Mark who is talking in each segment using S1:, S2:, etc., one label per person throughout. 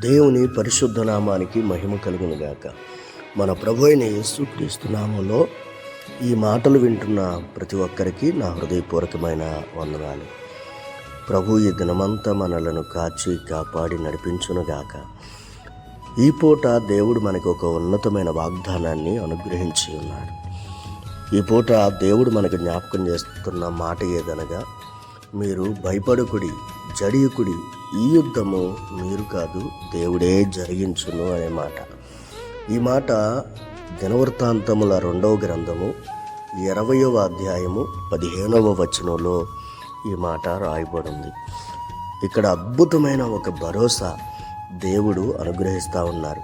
S1: దేవుని పరిశుద్ధ నామానికి మహిమ కలుగును గాక మన ప్రభు అయిన యేసుక్రీస్తు నామంలో ఈ మాటలు వింటున్న ప్రతి ఒక్కరికి నా హృదయపూర్వకమైన వందనాలు. ప్రభు ఈ దినమంతా మనలను కాచి కాపాడి నడిపించునుగాక. ఈ పూట దేవుడు మనకు ఒక ఉన్నతమైన వాగ్దానాన్ని అనుగ్రహించి ఉన్నాడు. ఈ పూట దేవుడు మనకు జ్ఞాపకం చేస్తున్న మాట ఏదనగా మీరు భయపడుకుడి జడియుకుడి ఈ యుద్ధము మీరు కాదు దేవుడే జరిగించును అనే మాట. ఈ మాట దినవృత్తాంతముల రెండవ గ్రంథము ఇరవయవ అధ్యాయము పదిహేనవ వచనంలో ఈ మాట రాయబడింది. ఇక్కడ అద్భుతమైన ఒక భరోసా దేవుడు అనుగ్రహిస్తూ ఉన్నారు.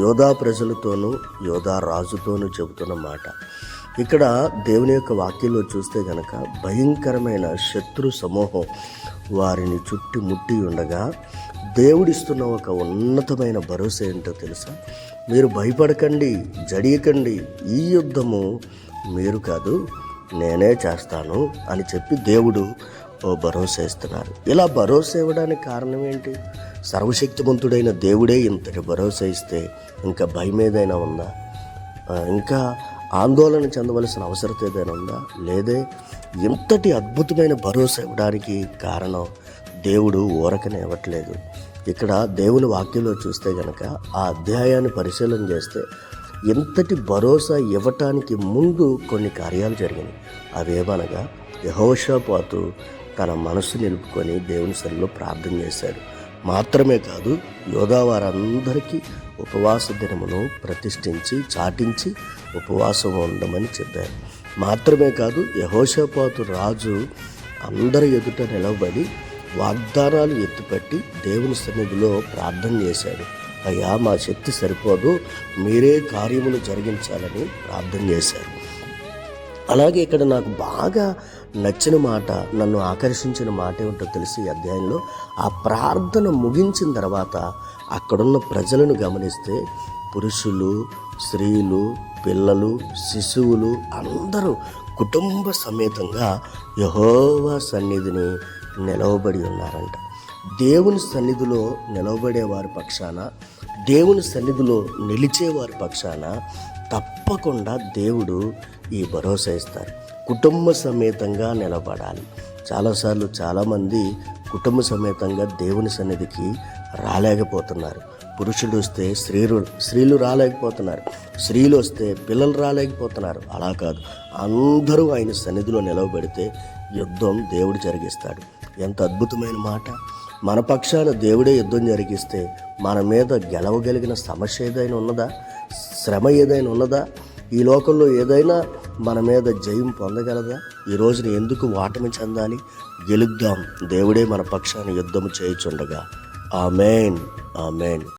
S1: యోధా ప్రజలతోనూ యోధా రాజుతోనూ చెబుతున్న మాట. ఇక్కడ దేవుని యొక్క వాక్యంలో చూస్తే గనక భయంకరమైన శత్రు సమూహం వారిని చుట్టి ముట్టి ఉండగా దేవుడిస్తున్న ఒక ఉన్నతమైన భరోసా ఏంటో తెలుసా? మీరు భయపడకండి జడియకండి ఈ యుద్ధము మీరు కాదు నేనే చేస్తాను అని చెప్పి దేవుడు ఓ భరోసా ఇస్తున్నారు. ఇలా భరోసా ఇవ్వడానికి కారణం ఏంటి? సర్వశక్తివంతుడైన దేవుడే ఇంతటి భరోసా ఇస్తే ఇంకా భయం ఏదైనా ఉందా ఇంకా ఆందోళన చెందవలసిన అవసరం ఏదైనా ఉందా? లేదే. ఇంతటి అద్భుతమైన భరోసా ఇవ్వడానికి కారణం దేవుడు ఊరకనే ఇవ్వట్లేదు. ఇక్కడ దేవుని వాక్యంలో చూస్తే గనక ఆ అధ్యాయాన్ని పరిశీలన చేస్తే ఇంతటి భరోసా ఇవ్వటానికి ముందు కొన్ని కార్యాలు జరిగినాయి. అవేమనగా యహోషాపాతు తన మనసు నిలుపుకొని దేవుని సరిలో ప్రార్థన చేశాడు. మాత్రమే కాదు యోధా వారందరికీ ఉపవాస దినమును ప్రతిష్ఠించి చాటించి ఉపవాసం ఉండమని చెప్పారు. మాత్రమే కాదు యహోషపాతు రాజు అందరి ఎదుట నిలబడి వాగ్దానాలు ఎత్తిపెట్టి దేవుని సన్నిధిలో ప్రార్థన చేశాడు. అయ్యా మా శక్తి సరిపోదు మీరే కార్యములు జరిగించాలని ప్రార్థన చేశారు. అలాగే ఇక్కడ నాకు బాగా నచ్చిన మాట నన్ను ఆకర్షించిన మాట ఏమిటో తెలిసి ఈ అధ్యాయంలో ఆ ప్రార్థన ముగించిన తర్వాత అక్కడున్న ప్రజలను గమనిస్తే పురుషులు స్త్రీలు పిల్లలు శిశువులు అందరూ కుటుంబ సమేతంగా యహోవా సన్నిధిని నిలవబడి ఉన్నారంట. దేవుని సన్నిధిలో నిలవబడే వారి పక్షాన దేవుని సన్నిధిలో నిలిచే వారి పక్షాన తప్పకుండా దేవుడు ఈ భరోసా ఇస్తారు. కుటుంబ సమేతంగా నిలబడాలి. చాలాసార్లు చాలామంది కుటుంబ సమేతంగా దేవుని సన్నిధికి రాలేకపోతున్నారు. పురుషుడు వస్తే స్త్రీలు స్త్రీలు రాలేకపోతున్నారు. స్త్రీలు వస్తే పిల్లలు రాలేకపోతున్నారు. అలా కాదు. అందరూ ఆయన సన్నిధిలో నిలవబెడితే యుద్ధం దేవుడు జరిగిస్తాడు. ఎంత అద్భుతమైన మాట. మన పక్షాన దేవుడే యుద్ధం జరిగిస్తే మన మీద గెలవగలిగిన సమస్య ఏదైనా ఉన్నదా? శ్రమ ఏదైనా ఉన్నదా? ఈ లోకంలో ఏదైనా మన మీద జయం పొందగలదా? ఈ రోజున ఎందుకు వాటమి చెందాలి? గెలుద్దాం. దేవుడే మన పక్షాన యుద్ధము చేయుచుండగా. ఆమెన్. ఆమెన్.